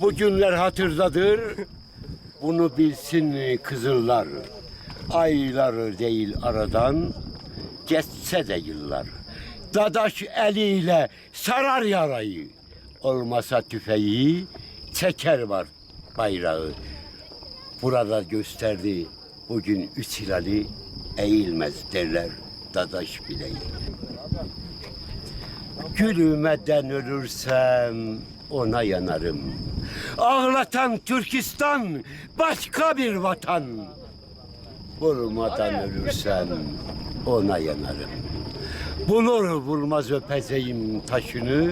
Bu günler hatırdadır. Bunu bilsin kızıllar. Aylar değil aradan geçse de yıllar. Dadaş eliyle sarar yarayı. Olmasa tüfeği çeker var bayrağı. Burada gösterdi bugün üç hilali eğilmez derler dadaş bileği. Gülümeden ölürsem ona yanarım. Ağlatan Türkistan başka bir vatan. Vurmadan ölürsem ona yanarım. Bulur bulmaz öpeceğim taşını.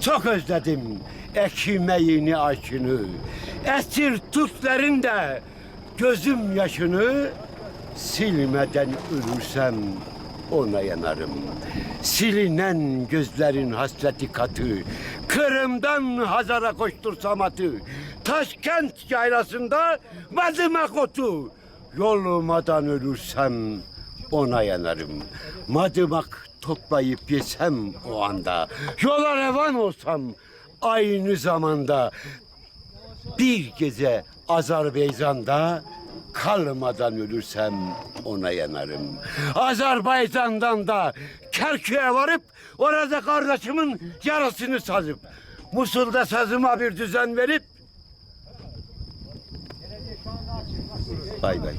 Çok özledim ekmeğini aşını. Esir Türklerin de gözüm yaşını silmeden ölürsem ona yanarım. Silinen gözlerin hasreti katı. Kırım'dan Hazar'a koştursam atı. Taşkent yaylasında madımak otu. Yolmadan ölürsem ona yanarım. Madımak toplayıp yesem o anda. Yola revan olsam aynı zamanda. Bir gece Azerbaycan'da kalmadan ölürsem ona yanarım. Azerbaycan'dan da Kerkük'e varıp orada kardeşimin yarasını sazıp Musul'da sazıma bir düzen verip Bay bay.